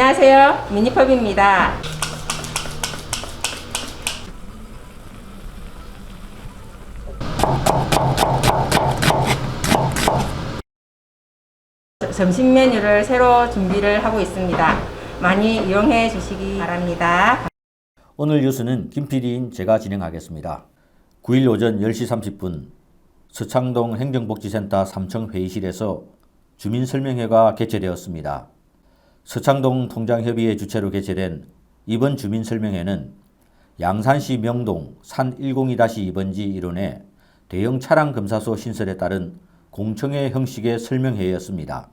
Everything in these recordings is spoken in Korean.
안녕하세요. 미니팝입니다. 점심 메뉴를 새로 준비를 하고 있습니다. 많이 이용해 주시기 바랍니다. 오늘 뉴스는 김 PD인 제가 진행하겠습니다. 9일 오전 10시 30분 서창동 행정복지센터 3층 회의실에서 주민설명회가 개최되었습니다. 서창동 통장협의회 주최로 개최된 이번 주민설명회는 양산시 명동 산 102-2번지 일원의 대형 차량 검사소 신설에 따른 공청회 형식의 설명회였습니다.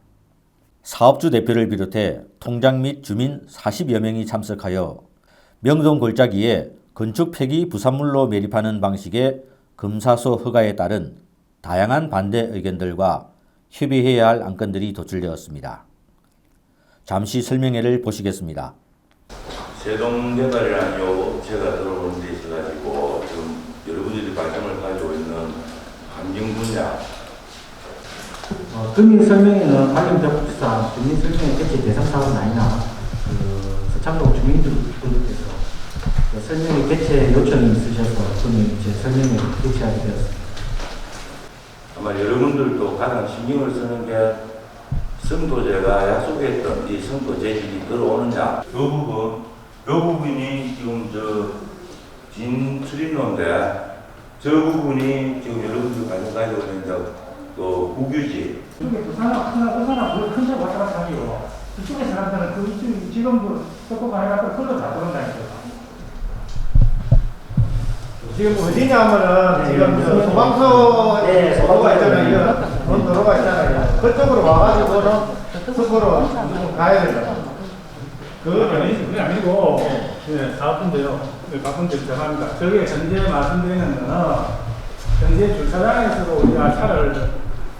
사업주 대표를 비롯해 통장 및 주민 40여 명이 참석하여 명동 골짜기에 건축 폐기 부산물로 매립하는 방식의 검사소 허가에 따른 다양한 반대 의견들과 협의해야 할 안건들이 도출되었습니다. 잠시 설명회를 보시겠습니다. 세동 개발이라는 요 업체가 들어오는 데 있어가지고 지금 여러분들이 관심을 가지고 있는 환경 분야 어, 금융 설명회는 관련 법상 주민 설명회 개최 대상 사업은 아니나 그 서창동 주민들께서 그 설명회 개최 요청이 있으셔서 금융 이제 설명회 개최하게 되었습니다. 아마 여러분들도 가장 신경을 쓰는 게 성도제가 약속했던 이 성도 재질이 들어오느냐 그 부분 그 부분이 지금 저 진수립로인데 저 부분이 지금 여러분들 관심 가지고 있는 또 국유지 이게 부산은 하나, 부산은 물 큰데 왔다 갔다 하기로 이쪽에 사람들은 그 이쪽, 지금 그 석고가 해갖고 그걸로 다 들어온다니까. 지금 어디냐면은 지금 저 소방서 도로가 있잖아요. 그런 도로가 있잖아요. 그쪽으로 와가지고는 속으로 무조건 가야 돼요. 그건 아니지, 그게 아니고, 예, 바쁜데요. 네, 바쁜데 죄송합니다. 저게 현재 말씀드리는 거는, 현재 주차장에서도 우리가 차를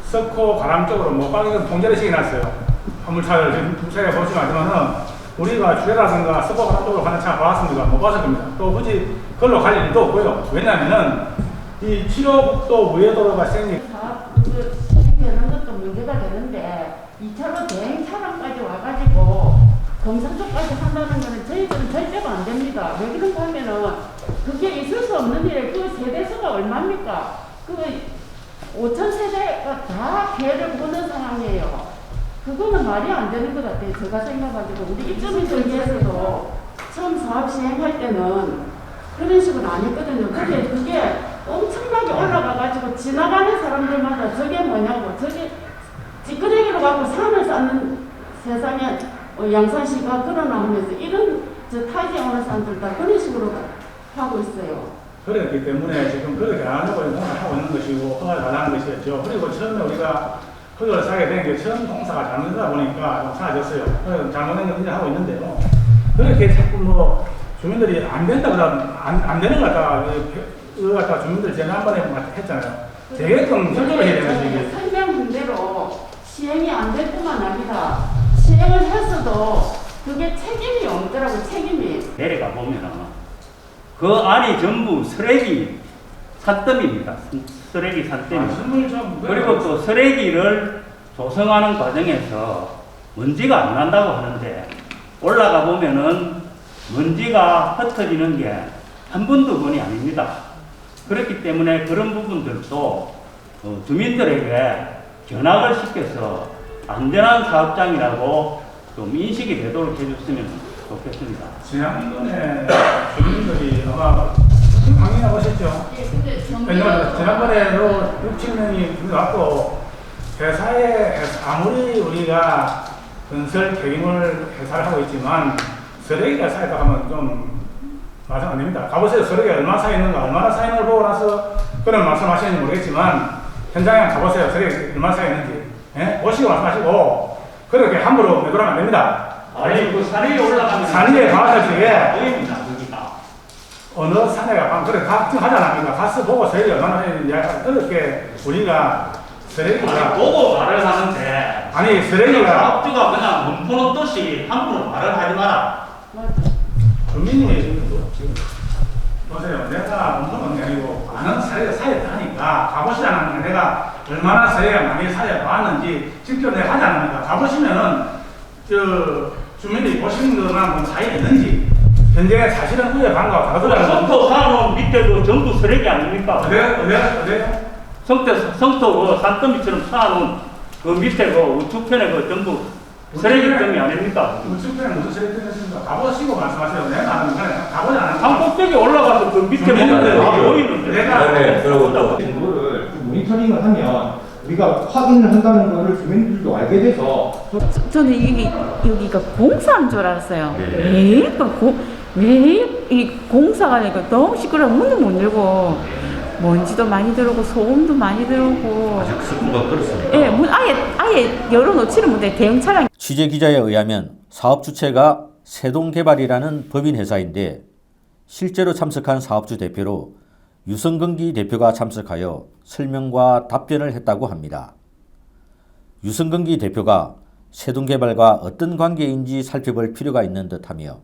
석호 가람 쪽으로 못 가게끔 통제를 시켜놨어요. 화물차를 지금 보시면 알지만은, 우리가 주례라든가 석호 가람 쪽으로 가는 차가 봤습니까? 못 봤을 겁니다. 또 굳이 그걸로 갈 일도 없고요. 왜냐면은, 이 치료북도 우회도로가 생기, 얼마입니까? 그 5천 세대가 다 피해를 보는 상황이에요. 그거는 말이 안 되는 것 같아요. 제가 생각하기로 우리 입주민들 위해서도 처음 사업 시행할 때는 그런 식으로 안 했거든요. 근데 그게 엄청나게 올라가가지고 지나가는 사람들마다 저게 뭐냐고 저게 찌끄레기로 갖고 산을 쌓는 세상에 어, 양산시가 그러나 하면서 이런 저 타지 오는 사람들 다 그런 식으로 하고 있어요. 그랬기 때문에 지금 그렇게 안 하고 있는 하고 있는 것이고 허가를 달라는 것이었죠. 그리고 처음에 우리가 허가를 사게 된 게 처음 공사가 잘못되다 보니까 좀 사라졌어요. 잘못된 걸 그냥 하고 있는데요. 그렇게 자꾸 뭐 주민들이 안 된다 그러면 안, 안 되는 것 같다. 그거 갖다 주민들 지난번에 했잖아요. 되게끔 협조를 해야 되는. 설 그 안이 전부 쓰레기 산더미입니다. 쓰레기 아, 산더미. 좀 그리고 또 쓰레기를 조성하는 과정에서 먼지가 안 난다고 하는데 올라가 보면은 먼지가 흩어지는 게 한 번, 두 번이 아닙니다. 그렇기 때문에 그런 부분들도 어, 주민들에게 견학을 시켜서 안전한 사업장이라고 좀 인식이 되도록 해줬으면 좋겠습니다. 지난번에 주민들이 아마 확인해보셨죠? 예, 근데 왜냐면 지난번에도 6, 7명이 왔고 회사에 아무리 우리가 건설 개임을 회사를 하고 있지만 쓰레기가 쌓였다 하면 좀 말씀 안 됩니다. 가보세요. 쓰레기가 얼마나 쌓였는가 얼마나 쌓이는 걸 보고 나서 그런 말씀 하시는지 모르겠지만 현장에 가보세요. 쓰레기 얼마나 쌓였는지 예? 보시고 말씀하시고 그렇게 함부로 안 됩니다. 아니 그 산에 올라가면 산 위에 가서 저게 보입니다 거기가. 어느 산에 가 그래 가 하잖아. 가서 보고 쓰레기 얼마나 했는지 그렇게 우리가 쓰레기가 아니 보고 말을 하는데 아니 쓰레기가 사업주가 그냥 문포 놓듯이 함부로 말을 하지 마라. 주민이 보세요. 내가 게 아니고 많은 사례가 쌓였다니까 가보시지 않으면 내가 얼마나 사례가 많이 쌓여봤는지 직접 내가 하지 않으니까 가보시면은 저 주민들이 보시는 거랑 뭐 차이가 있는지 현재 사실은 후에 방과 다르더라고요. 성도 산업 밑에도 전부 쓰레기 아닙니까? 어디요? 어디요? 어디요? 성도 성도 그 산더미처럼 쌓아놓은 그 밑에 그 우측편에 그 전부 쓰레기덩이 아닙니까? 우측편에 무슨 쓰레기 뜨셨습니까? 가보시고 말씀하세요. 내가 아는 거예요. 가보지 않은 산 꼭대기 올라가서 그 밑에 보면 네, 다 네. 보이는데. 내가 네, 그리고 또 이거를 좀 모니터링을 하면 우리가 확인을 한다는 거를 주민들도 알게 돼서 저는 여기 여기가 공사한 줄 알았어요. 네. 매일 그 공, 매일 이 공사가 되니까 너무 시끄러워 문도 못 열고 먼지도 많이 들어오고 소음도 많이 들어오고. 아직 스쿠가 그렇습니다. 예, 문 아예 아예 열어놓지는 못해 대형 차량. 취재 기자에 의하면 사업 주체가 세동개발이라는 법인 회사인데 실제로 참석한 사업주 대표로 유성근기 대표가 참석하여 설명과 답변을 했다고 합니다. 유성근기 대표가 세동개발과 어떤 관계인지 살펴볼 필요가 있는 듯하며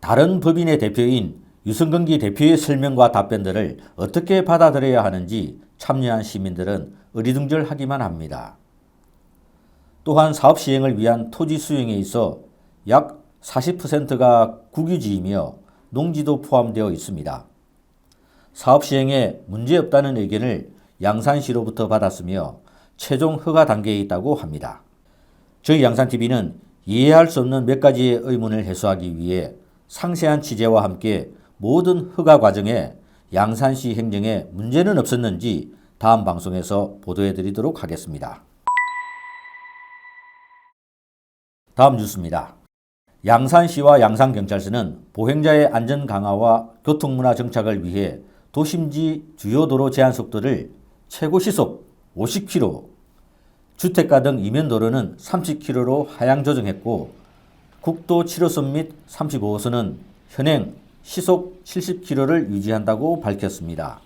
다른 법인의 대표인 유성근기 대표의 설명과 답변들을 어떻게 받아들여야 하는지 참여한 시민들은 어리둥절하기만 합니다. 또한 사업 시행을 위한 토지 수용에 있어 약 40%가 국유지이며 농지도 포함되어 있습니다. 사업 시행에 문제 없다는 의견을 양산시로부터 받았으며 최종 허가 단계에 있다고 합니다. 저희 양산TV는 이해할 수 없는 몇 가지의 의문을 해소하기 위해 상세한 취재와 함께 모든 허가 과정에 양산시 행정에 문제는 없었는지 다음 방송에서 보도해 드리도록 하겠습니다. 다음 뉴스입니다. 양산시와 양산경찰서는 보행자의 안전 강화와 교통문화 정착을 위해 도심지 주요 도로 제한 속도를 최고 시속 50km, 주택가 등 이면 도로는 30km로 하향 조정했고 국도 7호선 및 35호선은 현행 시속 70km를 유지한다고 밝혔습니다.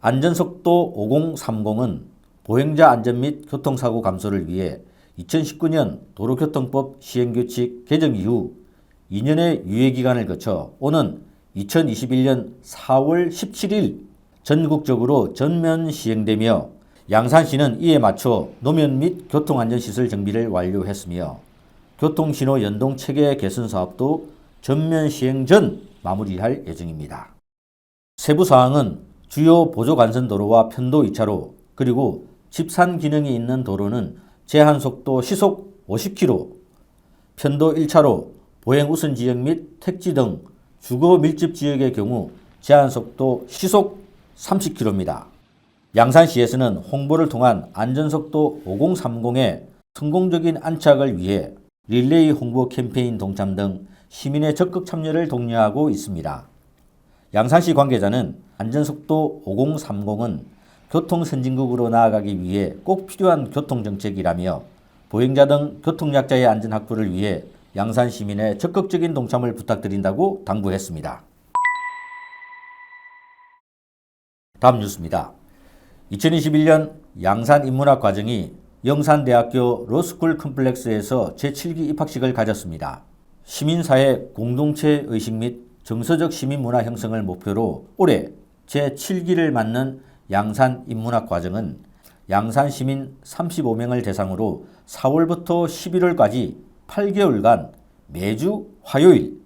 안전속도 5030은 보행자 안전 및 교통사고 감소를 위해 2019년 도로교통법 시행규칙 개정 이후 2년의 유예기간을 거쳐 오는 2021년 4월 17일 전국적으로 전면 시행되며 양산시는 이에 맞춰 노면 및 교통안전시설 정비를 완료했으며 교통신호 연동 체계 개선 사업도 전면 시행 전 마무리할 예정입니다. 세부 사항은 주요 보조관선 도로와 편도 2차로 그리고 집산 기능이 있는 도로는 제한 속도 시속 50km, 편도 1차로 보행 우선 지역 및 택지 등 주거 밀집 지역의 경우 제한 속도 시속 30km입니다. 양산시에서는 홍보를 통한 안전속도 5030의 성공적인 안착을 위해 릴레이 홍보 캠페인 동참 등 시민의 적극 참여를 독려하고 있습니다. 양산시 관계자는 안전속도 5030은 교통선진국으로 나아가기 위해 꼭 필요한 교통정책이라며 보행자 등 교통약자의 안전 확보를 위해 양산 시민의 적극적인 동참을 부탁드린다고 당부했습니다. 다음 뉴스입니다. 2021년 양산 인문학 과정이 영산대학교 로스쿨 컴플렉스에서 제7기 입학식을 가졌습니다. 시민사회 공동체 의식 및 정서적 시민문화 형성을 목표로 올해 제7기를 맞는 양산 인문학 과정은 양산 시민 35명을 대상으로 4월부터 11월까지 8개월간 매주 화요일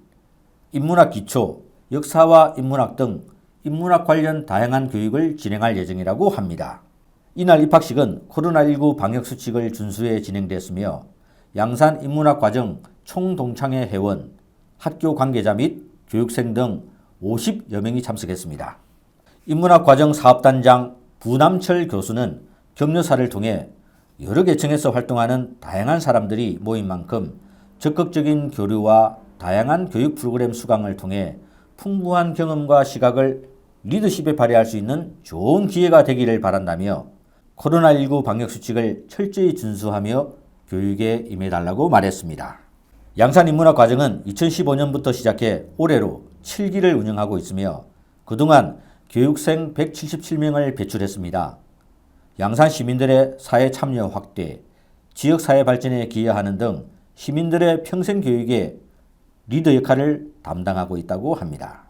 인문학 기초, 역사와 인문학 등 인문학 관련 다양한 교육을 진행할 예정이라고 합니다. 이날 입학식은 코로나19 방역 수칙을 준수해 진행됐으며 양산 인문학 과정 총동창회 회원, 학교 관계자 및 교육생 등 50여 명이 참석했습니다. 인문학 과정 사업단장 부남철 교수는 격려사를 통해 여러 계층에서 활동하는 다양한 사람들이 모인 만큼 적극적인 교류와 다양한 교육 프로그램 수강을 통해 풍부한 경험과 시각을 리더십에 발휘할 수 있는 좋은 기회가 되기를 바란다며 코로나19 방역 수칙을 철저히 준수하며 교육에 임해달라고 말했습니다. 양산 인문학 과정은 2015년부터 시작해 올해로 7기를 운영하고 있으며 그동안 교육생 177명을 배출했습니다. 양산 시민들의 사회 참여 확대, 지역 사회 발전에 기여하는 등 시민들의 평생 교육에 리더 역할을 담당하고 있다고 합니다.